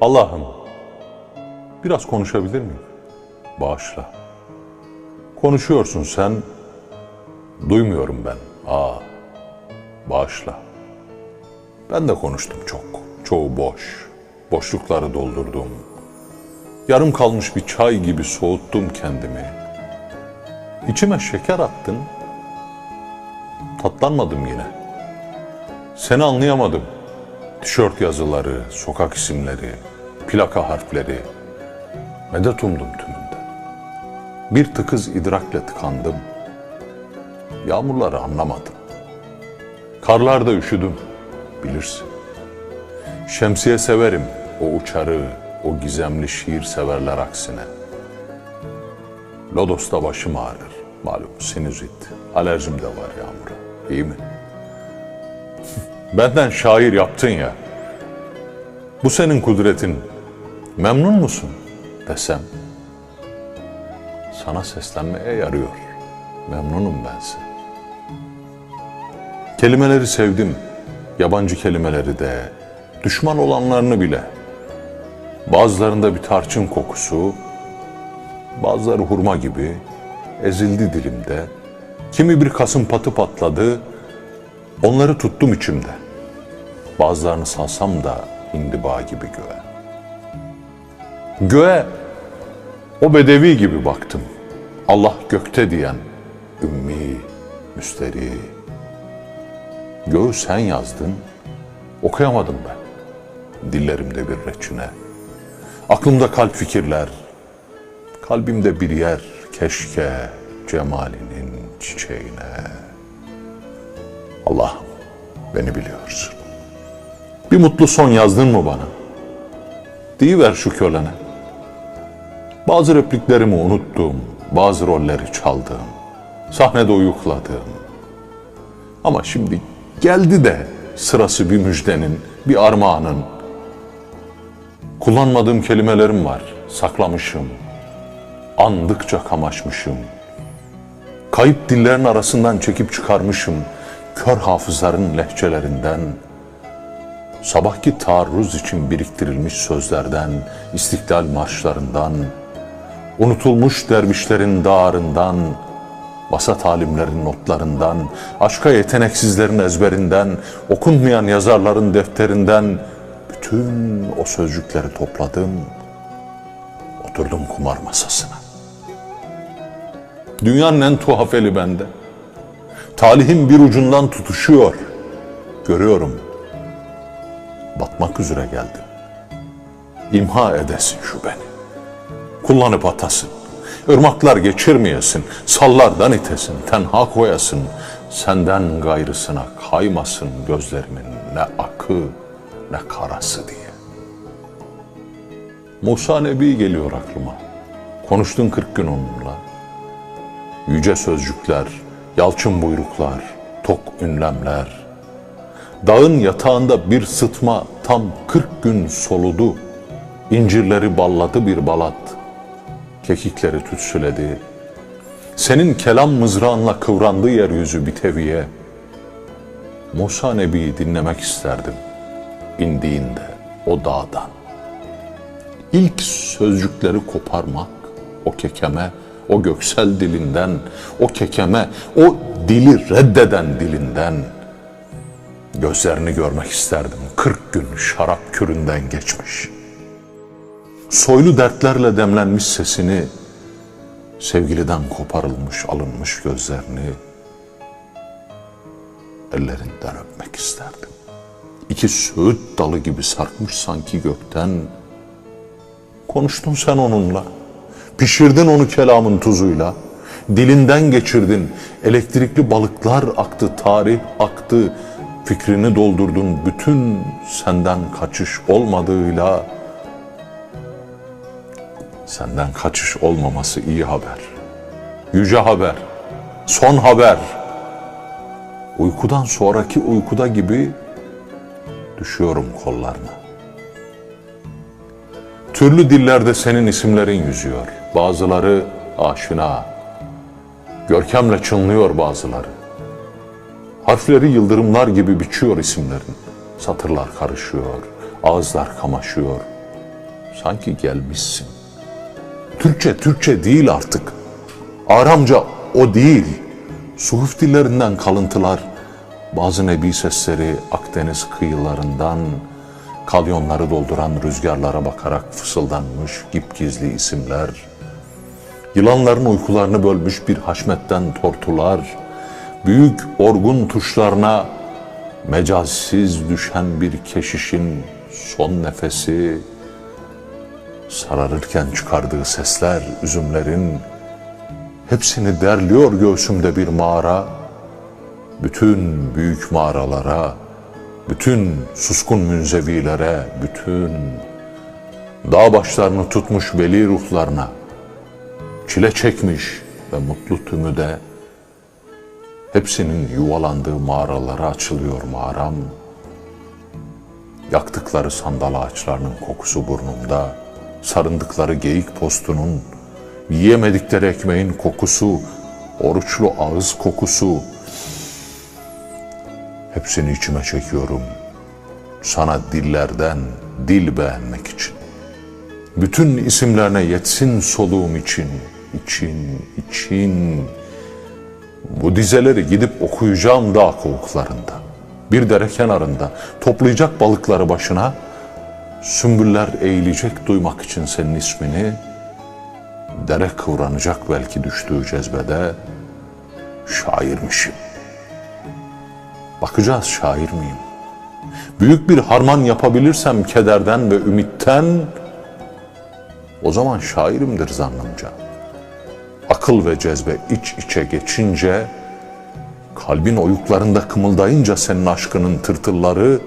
Allah'ım biraz konuşabilir miyim? Bağışla. Konuşuyorsun sen, duymuyorum ben. Aa, bağışla. Ben de konuştum çok, çoğu boş. Boşlukları doldurdum. Yarım kalmış bir çay gibi soğuttum kendimi. İçime şeker attın, tatlanmadım yine. Seni anlayamadım. Tişört yazıları, sokak isimleri, plaka harfleri. Medet umdum tümünde. Bir tıkız idrakle tıkandım. Yağmurları anlamadım. Karlarda üşüdüm, bilirsin. Şemsiye severim, o uçarı, o gizemli şiir severler aksine. Lodos'ta başım ağrır, malum sinüzit. Alerjim de var yağmura, iyi mi? Benden şair yaptın ya. Bu senin kudretin. Memnun musun desem. Sana seslenmeye yarıyor. Memnunum bense. Kelimeleri sevdim. Yabancı kelimeleri de, düşman olanlarını bile. Bazılarında bir tarçın kokusu, bazıları hurma gibi ezildi dilimde. Kimi bir kasım patı patladı, Onları tuttum içimde. Bazılarını salsam da indiba gibi göğe. Göğe o bedevi gibi baktım. Allah gökte diyen ümmi, müsteri. Göğü sen yazdın, okuyamadım ben. Dillerimde bir reçine. Aklımda kalp fikirler, kalbimde bir yer keşke cemalinin çiçeğine. Allah'ım beni biliyorsun. Bir mutlu son yazdın mı bana? Deyiver şu kölene. Bazı repliklerimi unuttum, bazı rolleri çaldım, sahnede uyukladım. Ama şimdi geldi de sırası bir müjdenin, bir armağanın. Kullanmadığım kelimelerim var, saklamışım. Andıkça kamaşmışım. Kayıp dillerin arasından çekip çıkarmışım kör hafızların lehçelerinden, sabahki taarruz için biriktirilmiş sözlerden, istiklal marşlarından, unutulmuş dervişlerin dağarından, vasat alimlerin notlarından, aşka yeteneksizlerin ezberinden, okunmayan yazarların defterinden, bütün o sözcükleri topladım, oturdum kumar masasına. Dünyanın en tuhaf eli bende. Talihim bir ucundan tutuşuyor. Görüyorum. Batmak üzere geldim. İmha edesin şu beni. Kullanıp atasın. Irmaklar geçirmeyesin. Sallardan itesin. Tenha koyasın. Senden gayrısına kaymasın gözlerimin ne akı ne karası diye. Musa Nebi geliyor aklıma. Konuştun kırk gün onunla. Yüce sözcükler, yalçın buyruklar, tok ünlemler. Dağın yatağında bir sıtma tam kırk gün soludu. İncirleri balladı bir balat, kekikleri tütsüledi. Senin kelam mızrağınla kıvrandı yeryüzü bir teviye. Musa Nebi'yi dinlemek isterdim indiğinde o dağdan. İlk sözcükleri koparmak o kekeme, o göksel dilinden, o kekeme, o dili reddeden dilinden gözlerini görmek isterdim. Kırk gün şarap küründen geçmiş. Soylu dertlerle demlenmiş sesini, sevgiliden koparılmış, alınmış gözlerini ellerinden öpmek isterdim. İki söğüt dalı gibi sarkmış sanki gökten. Konuştun sen onunla. Pişirdin onu kelamın tuzuyla. Dilinden geçirdin. Elektrikli balıklar aktı, tarih aktı. Fikrini doldurdun bütün senden kaçış olmadığıyla. Senden kaçış olmaması iyi haber. Yüce haber. Son haber. Uykudan sonraki uykuda gibi düşüyorum kollarına. Türlü dillerde senin isimlerin yüzüyor. Bazıları aşina. Görkemle çınlıyor bazıları. Harfleri yıldırımlar gibi biçiyor isimlerin. Satırlar karışıyor, ağızlar kamaşıyor. sanki gelmişsin. Türkçe Türkçe değil artık. Aramca o değil. Suhuf dillerinden kalıntılar, bazı nebi sesleri Akdeniz kıyılarından kalyonları dolduran rüzgarlara bakarak fısıldanmış gipgizli isimler, yılanların uykularını bölmüş bir haşmetten tortular, büyük orgun tuşlarına mecazsiz düşen bir keşişin son nefesi, sararırken çıkardığı sesler, üzümlerin hepsini derliyor göğsümde bir mağara, bütün büyük mağaralara, bütün suskun münzevilere, bütün dağ başlarını tutmuş veli ruhlarına, çile çekmiş ve mutlu tümü de hepsinin yuvalandığı mağaralara açılıyor mağaram. Yaktıkları sandal ağaçlarının kokusu burnumda, sarındıkları geyik postunun, yiyemedikleri ekmeğin kokusu, oruçlu ağız kokusu, hepsini içime çekiyorum. Sana dillerden dil beğenmek için. Bütün isimlerine yetsin soluğum için, için, için. Bu dizeleri gidip okuyacağım dağ kovuklarında. Bir dere kenarında toplayacak balıkları başına, sümbüller eğilecek duymak için senin ismini, dere kıvranacak belki düştüğü cezbede, şairmişim. Bakacağız şair miyim? Büyük bir harman yapabilirsem kederden ve ümitten, o zaman şairimdir zannımca. Akıl ve cezbe iç içe geçince, kalbin oyuklarında kımıldayınca senin aşkının tırtılları,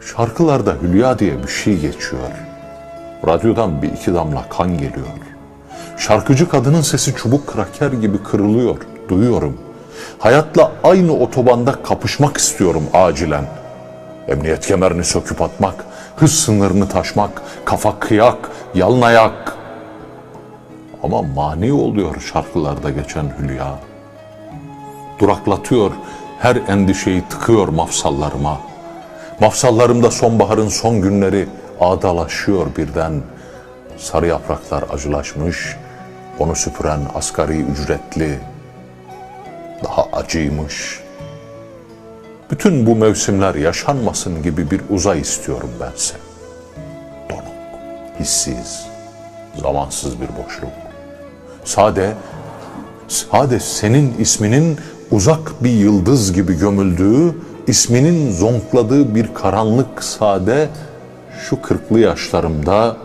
şarkılarda hülya diye bir şey geçiyor. Radyodan bir iki damla kan geliyor. Şarkıcı kadının sesi çubuk kraker gibi kırılıyor, duyuyorum. Hayatla aynı otobanda kapışmak istiyorum acilen. Emniyet kemerini söküp atmak, hız sınırını taşmak, kafa kıyak, yalın ayak. Ama mani oluyor şarkılarda geçen hülya. Duraklatıyor, her endişeyi tıkıyor mafsallarıma. Mafsallarımda sonbaharın son günleri ağdalaşıyor birden. Sarı yapraklar acılaşmış, onu süpüren asgari ücretli daha acıymış. Bütün bu mevsimler yaşanmasın gibi bir uzay istiyorum bense. Donuk, hissiz, zamansız bir boşluk. Sade, sade senin isminin uzak bir yıldız gibi gömüldüğü, isminin zonkladığı bir karanlık sade şu kırklı yaşlarımda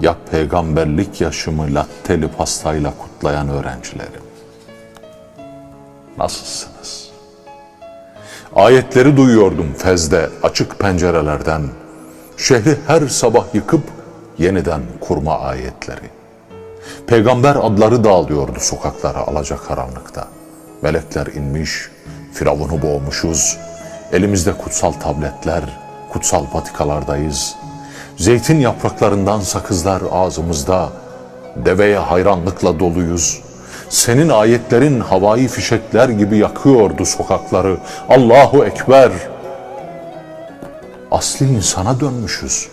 ya peygamberlik yaşımı latteli pastayla kutlayan öğrencilerim. Nasılsınız? Ayetleri duyuyordum fezde açık pencerelerden. Şehri her sabah yıkıp yeniden kurma ayetleri. Peygamber adları dağılıyordu sokaklara alacakaranlıkta. Melekler inmiş, Firavun'u boğmuşuz. Elimizde kutsal tabletler, kutsal patikalardayız. Zeytin yapraklarından sakızlar ağzımızda. Deveye hayranlıkla doluyuz. Senin ayetlerin havai fişekler gibi yakıyordu sokakları. Allahu Ekber. Asli insana dönmüşüz.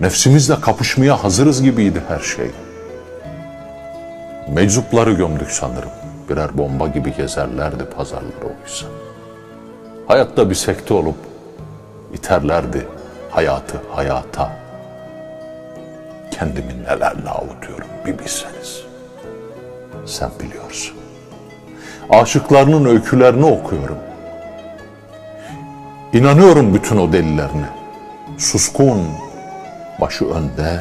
Nefsimizle kapışmaya hazırız gibiydi her şey. Meczupları gömdük sanırım. Birer bomba gibi gezerlerdi pazarları oysa. Hayatta bir sekte olup iterlerdi hayatı hayata. Kendimi nelerle avutuyorum bir bilseniz. Sen biliyorsun. Aşıklarının öykülerini okuyorum. İnanıyorum bütün o delilerine. Suskun, başı önde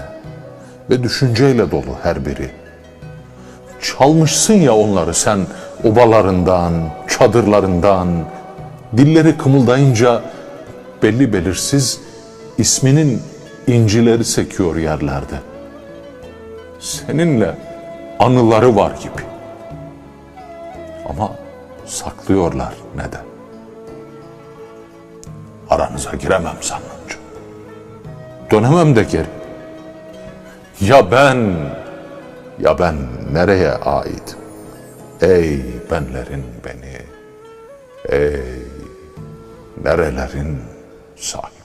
ve düşünceyle dolu her biri. Çalmışsın ya onları sen obalarından, çadırlarından, dilleri kımıldayınca belli belirsiz isminin incileri sekiyor yerlerde. Seninle anıları var gibi. Ama saklıyorlar neden? Aranıza giremem sanınca. Dönemem de geri. Ya ben, ya ben nereye ait? Ey benlerin beni, ey nerelerin sahibi.